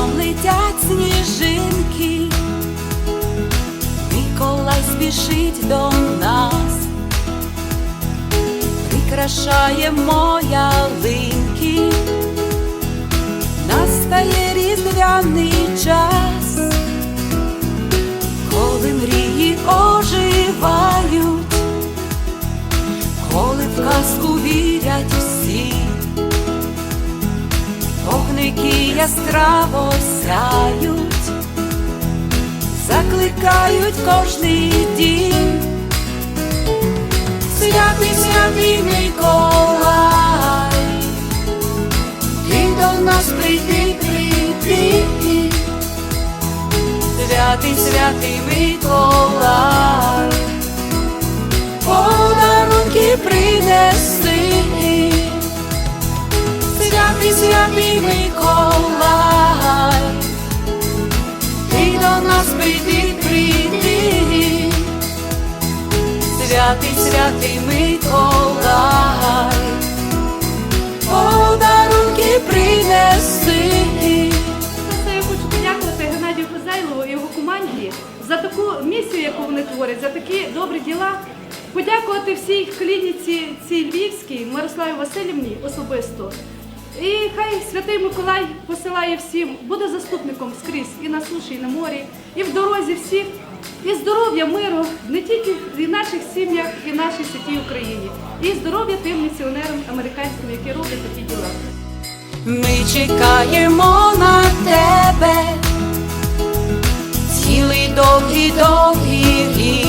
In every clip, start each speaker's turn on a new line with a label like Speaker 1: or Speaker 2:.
Speaker 1: Різдвом летять сніжинки, Миколай спішить до нас, прикрашає моя ялинки, Вогники яскраво сяють, закликають кожний дім. Святий, святий Миколай, ти до нас прийди, прийди. Святий, святий Миколай, подарунки принеси. Святий Миколай, ти до нас прийди, прийди, святий, святий Миколай, подарунки принеси.
Speaker 2: Просто я хочу подякувати Геннадію Хозяйлову і його команді за таку місію, яку вони творять, за такі добрі діла. Подякувати всій клініці цій Львівській Мирославі Васильівні особисто. І хай святий Миколай посилає всім, буде заступником скрізь і на суші, і на морі, і в дорозі всіх, і здоров'я, миру не тільки в наших сім'ях, і нашій святій Україні, і здоров'я тим місіонерам американським, які роблять такі діла.
Speaker 1: Ми чекаємо на тебе цілий довгий довгий рік.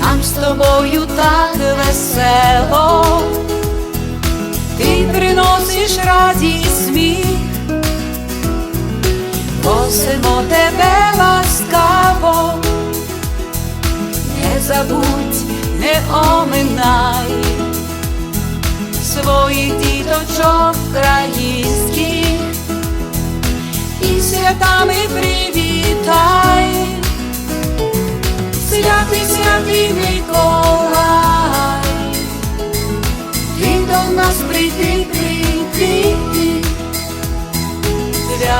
Speaker 1: Нам з тобою так весело, приносиш радість сміх, просимо тебе ласкаво, не забудь, не оминай своїх діточок українських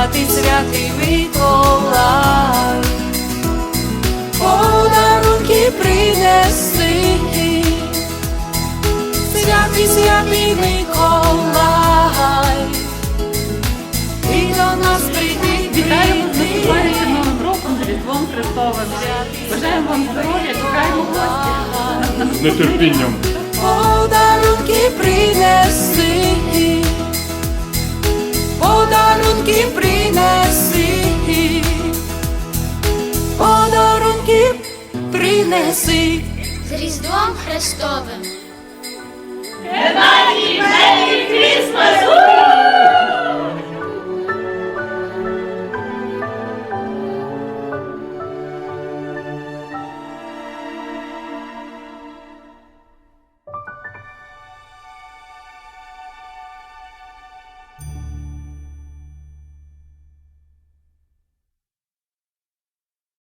Speaker 1: святий святий Миколай, подарунки принеси. Святий, святий Миколай, ти до нас прийди,
Speaker 2: Вітаємо з наступаючим новим роком з Різдвом Христовим. Бажаємо вам здоров'я, чекаємо гості.
Speaker 3: З нетерпінням.
Speaker 1: Подарунки принеси, подарунки принеси, неси
Speaker 4: з Різдвом Христовим.
Speaker 2: Happy Merry Christmas!